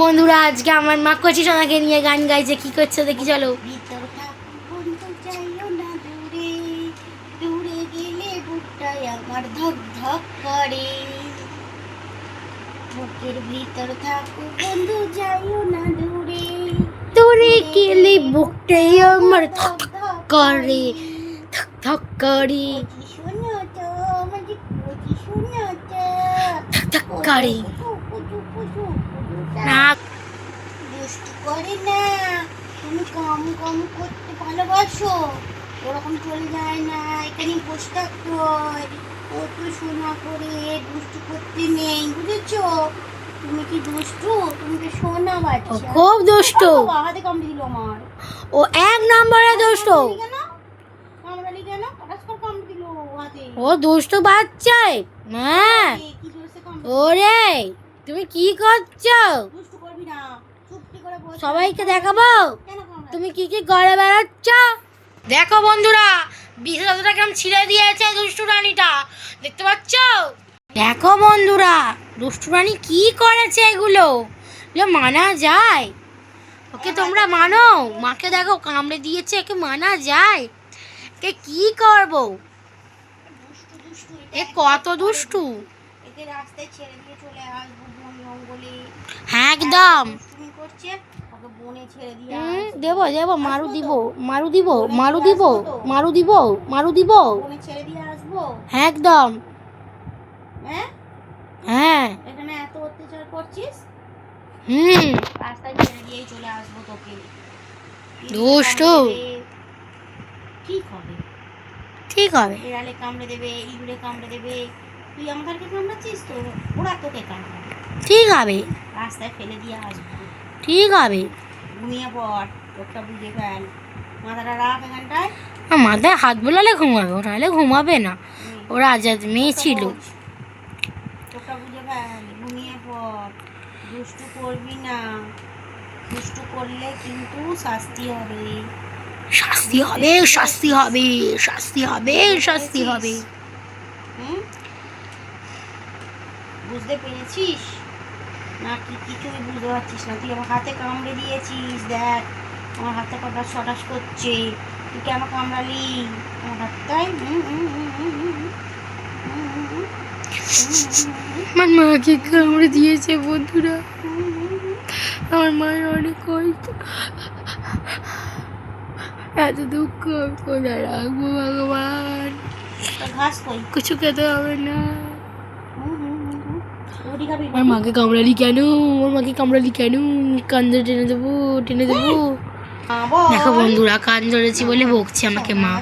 বন্ধুরা আজকে আমার মা কচি সোনাকে নিয়ে গান গাইছে। কি করছে দেখি চলো। আমার ধক ধক করে। বুকের ভিতর থাকো বন্ধু যাইও না দূরে। দূরে গেলে বুকটাই আমার ধক ধক করে। ধক ধক করে। শোনো তো আমাকে শোনো তো। ধক ধক করে। না। দুষ্টু করে না। তুমি কম কম করতে ভালোবাসো। ওরকম চলে যায় না। এখানে বসে থাকতে কত সোনা করে দুষ্টু করতে নেই বুঝেছ? তুমি কি দুষ্টু? তুমি কি সোনা বাচ্চা। খুব দুষ্ট। ও বাবা, হাতে কামড়ে দিল আমার। ও এক নম্বরে দুষ্ট। ও দুষ্ট বাচ্চাই। হ্যাঁ ওরে। তুমি কি করছ? দুষ্টু করবি না। চুপটি করে বসে সবাইকে দেখাবো? তুমি কি কি করে বেড়াচ্ছ? দেখো বন্ধুরা বিশেষটা কেমন ছিঁড়ে দিয়েছে দুষ্টু রানীটা। দেখতে পাচ্ছ? দেখো বন্ধুরা দুষ্টু রানী কি করেছে এগুলো? এগুলো মানা যায়। ওকে তোমরা মানো মাকে দেখো কামড়ে দিয়েছে একে মানা যায়। কে কি করব? দুষ্টু দুষ্টু এ কত দুষ্টু? একে রাস্তায় ছেড়ে জঙ্গলে একদম। দেব দেব মারু দিব মারু দিব মারু দিব মারু দিব মারু দিব। আসব। একদম। হ্যাঁ? হ্যাঁ। এখানে এত অত্যাচার করছিস? হুম। রাস্তায় ছেড়ে দিয়েই চলে আসব তোকে। দুষ্টু। ঠিক হবে ঠিক হবে। বিড়ালে কামড়ে দেবে ইঁদুরে কামড়ে দেবে। তুই আমাদেরকে কামড়াচ্ছিস তো? ওরা তোকে কামড়াবে। ঠিক হবে। রাস্তায় ফেলে দিয়ে আসব। ঠিক হবে। ঘুমিয়ে পড় চোখটা বুঝে ফেল। মাথাটা রাখ এখানটায়। মাথায় হাত বোলালে ঘুমাবে ও নাহলে ঘুমাবে না। ওরা আজাদ মেয়ে ছিল। চোখটা বুঝে ফেল ঘুমিয়ে পড়। দুষ্টু করবি না। দুষ্টু করলে কিন্তু শাস্তি হবে। শাস্তি হবে শাস্তি হবে শাস্তি হবে শাস্তি হবে। হুম? বুঝতে পেরেছিস না কি কিছুই বুঝতে পারছিস না তুই আমার হাতে কামড়ে দিয়েছিস দেখ আমার হাতে কটা সটাস করছে তুই কেন কামড়ালি আমার হাতটাই আমার মাকে কামড়ে দিয়েছে বন্ধুরা আমার মায়ের অনেক কষ্ট এত দুঃখ কোথায় রাখব ভগবান কিছু খেতে হবে না রুটি খাবি আমার মাকে কামড়ালি কেন আমার মাকে কামড়ালি কেন কান্দে টেনে দেবো টেনে দেবো দেখো বন্ধুরা কান ধরেছি বলে বকছে আমাকে মা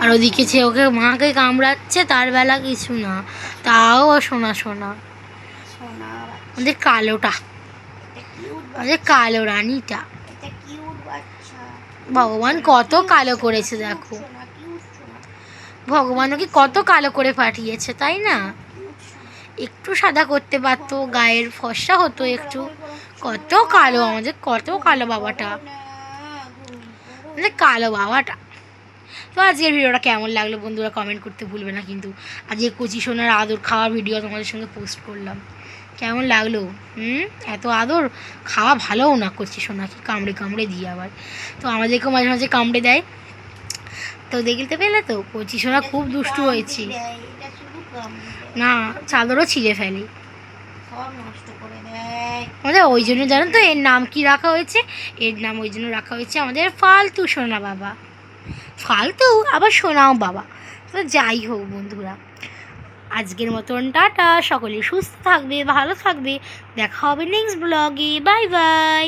আর ওদিকে সে ওকে মাকে কামড়াচ্ছে তার বেলা কিছু না তাও শোনা শোনা সোনা আমাদের কালোটা আমাদের কালো রানীটা ভগবান কত কালো করেছে দেখো ভগবান ওকে কত কালো করে পাঠিয়েছে তাই না একটু সাদা করতে পারতো, গায়ের ফর্সা হতো একটু। কত কালো, আমাদের কত কালো বাবাটা। কালো বাবাটা। তো আজকের ভিডিওটা কেমন লাগল বন্ধুরা কমেন্ট করতে ভুলবে না কিন্তু। আজকে কচি সোনার আদর খাওয়ার ভিডিও তোমাদের সঙ্গে পোস্ট করলাম। কেমন লাগল? হুম? এত আদর? খাওয়া ভালোও না কচি সোনাকে, কামড়ে কামড়ে দিয়ে আবার। তো আমাদেরকেও মাঝে মাঝে কামড়ে দেয়। তো দেখতে পেলে তো? কচি সোনা খুব দুষ্টু হয়েছি এটা শুধু কামড়ে দেয়। না চাদরও ছিঁড়ে ফেলে। আমাদের ওই জন্য জানো তো এর নাম কি রাখা হয়েছে? এর নাম ওই জন্য রাখা হয়েছে আমাদের ফালতু সোনা বাবা। ফালতু? আবার সোনাও বাবা। তো যাই হোক বন্ধুরা আজকের মতন টাটা। সকলে সুস্থ থাকবে ভালো থাকবে। দেখা হবে নেক্সট ব্লগে বাই বাই